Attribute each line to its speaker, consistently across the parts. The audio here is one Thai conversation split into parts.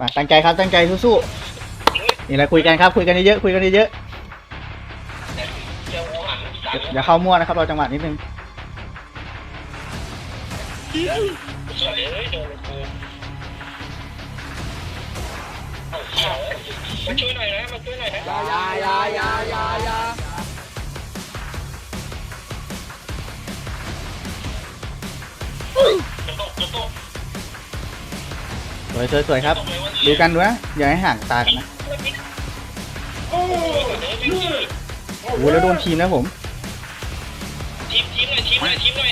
Speaker 1: มาตั้งใจครับตั้งใจสู้ๆนี่อะไรคุยกันครับคุยกันเยอะๆคุยกันเยอะ
Speaker 2: เจ้าหัวหันสาม
Speaker 1: ๆอย่าเข้ามั่วนะครับเราจังหวะนิดนึง
Speaker 2: สวยเลยโดนกูเอาเหี้ยมาช่วยหน่อยนะมาช่วยหน่อยนะ
Speaker 3: ยายายายายา
Speaker 1: วยสวยสวยครับ ดูกันด้วยนะอย่าให้ห่างตากันนะ
Speaker 2: โอ้โหเดี๋ยวไม่ที
Speaker 1: โอ้โหแล้วโดนทีมนะผม
Speaker 2: ทีมทีมหน่อยทีมหน่อยทีมหน่อย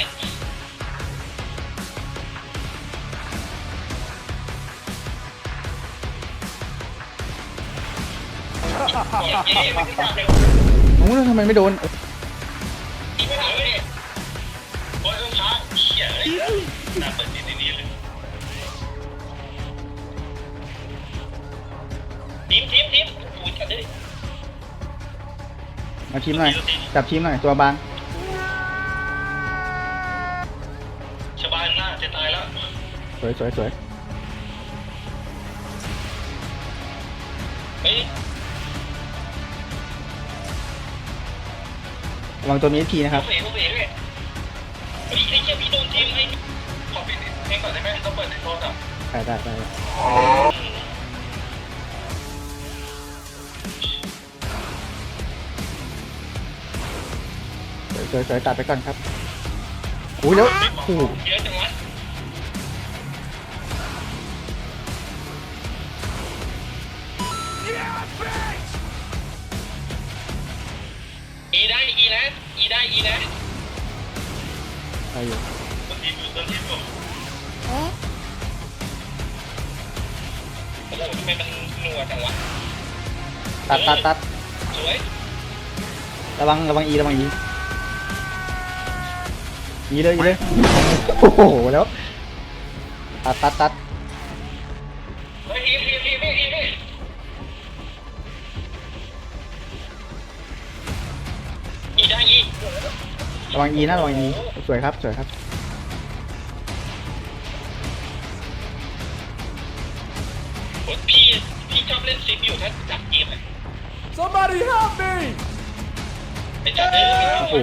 Speaker 2: เย้เย้ไม่ได้เลย
Speaker 1: โอ้โหแล้วทำไมไม่โดน
Speaker 2: ทีมทีมทีมโอ้ยจัดเลย
Speaker 1: มาทีมหน่อยจับทีมหน่อยตัวบาง
Speaker 2: ชาวบ้านหน้าจะตายแล้ว
Speaker 1: สวยสวยสวย
Speaker 2: เฮ้ย
Speaker 1: ระวังตัวมีทีนะครับ
Speaker 2: เขาเป๋เขาเป๋ด้วยเฮ้ยไอ้เจ้าพี่โดนทีมไอ้ขอปิดเพลงก่อนได้ไหมต้องเปิดในโทรศัพท์
Speaker 1: ได้ได้ได้สว สวยสวยตัดไปก่อนครับโอ้ยแล้วโอ้โห
Speaker 2: เยอะจังวะอีได้อีนะอีได้อีนะ
Speaker 1: ไปอยู่
Speaker 2: โดนทีมโดนทีมผมโอ้โหทำไมมันหนัวจังวะ
Speaker 1: ตัดตัดตัด
Speaker 2: สวย
Speaker 1: ระวังระวังอีระวังอี อีเลยอีเลยโอ้โหแล้วตัดตัดตัด
Speaker 2: เฮ้ยทีมทีมทีมทีมทีมอีได้อี
Speaker 1: ระวังอีนะระวังอีสวยครับสวยครับ
Speaker 2: โอ้ยพี่พี่ชอบเล่นซิปอยู่ถ้าจับเกมอะ
Speaker 3: somebody help me
Speaker 2: ไปจับเลย
Speaker 1: โอ้โห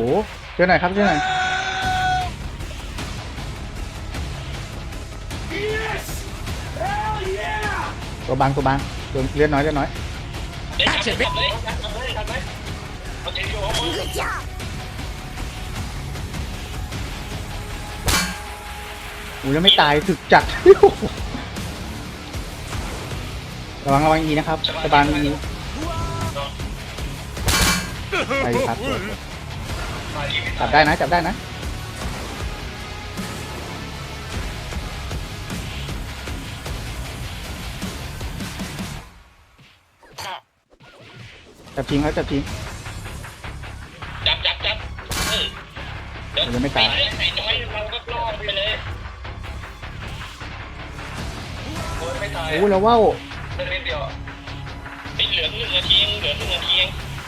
Speaker 1: ช่วยหน่อยครับช่วยหน่อย ตัวบางตัวบางตัวเลือดน้อยเลือดน้อย
Speaker 2: ได้จับเลยจับเลยจับเลยจับเลยโอเคอยู่ห้องมือ
Speaker 1: อู้ยังไม่ตายถึกจัดระวังระวังอีนะครับสบานอีไปครับจับได้นะจับได้นะ จับทิ้งครับจับทิ้ง
Speaker 2: จับจับจับเออเดี๋ยว
Speaker 1: ยังไม่ตาย
Speaker 2: ไหนน้อยเราก็ล่อไปเลยโอ้ยไม่ตาย
Speaker 1: โอ้แล้วว่าว
Speaker 2: เล่นนิดเดียวไอ้เหลือหนึ่งนาทีเหลือหนึ่งนาที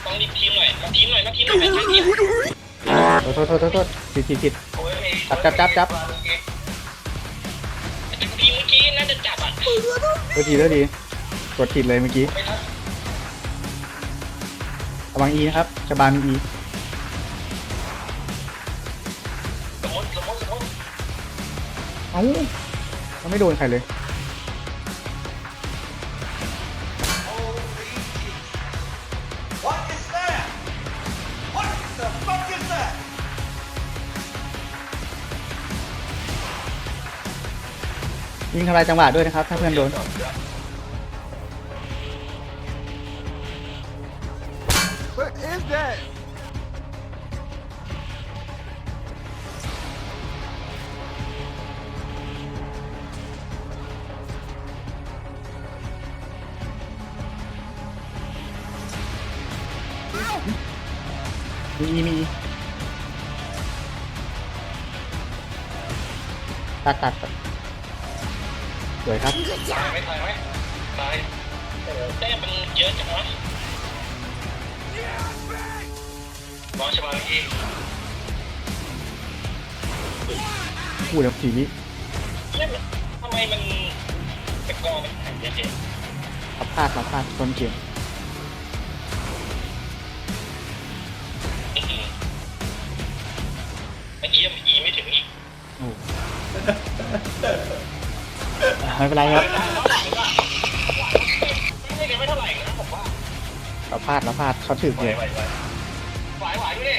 Speaker 2: ต้องรีบทีมหน่อยมาทีมหน่อยมาทีมหน่อยมาทีมหน่อย
Speaker 1: โทษโทษโทษโทษโทษผิดผิดผิด
Speaker 2: โอ้ย
Speaker 1: จับจับจับจับ
Speaker 2: ทีมเมื่อกี้น่าจะจับอะ
Speaker 1: โทษทีโทษทีกดผิดเลยเมื่อกี้
Speaker 2: ไม่ทัน
Speaker 1: ระวังอีนะครับสบานอี
Speaker 2: สมมติสมมติสมมติ
Speaker 1: เอ้าเขาไม่โดนใครเลยยิงทำลายจังหวะด้วยนะครับ ถ้าเพื่อนโดน
Speaker 3: that
Speaker 1: มีมีตัดตัดตัดสวยครับ
Speaker 2: ตายไหมตายไหมตายโอ้แต้มมันเยอะจังวะ มองชบาอีก
Speaker 1: พูดแล้วทีนี้
Speaker 2: ทำไมมันเป็นกองเป็นแผ่นเจ๊
Speaker 1: เราพลาดเราพลาดต้นเกม
Speaker 2: เมื่อกี้ยังอีไม่ถึงอีก
Speaker 1: โอ้ไม่เป็นไรครับ
Speaker 2: ไม่ได้ไม่เท่าไหร่นะผมว่า
Speaker 1: เราพลาดเราพลาดเขาถึก
Speaker 2: ไหว
Speaker 1: เลย
Speaker 2: ไหวไหวไหวไหวดูดิ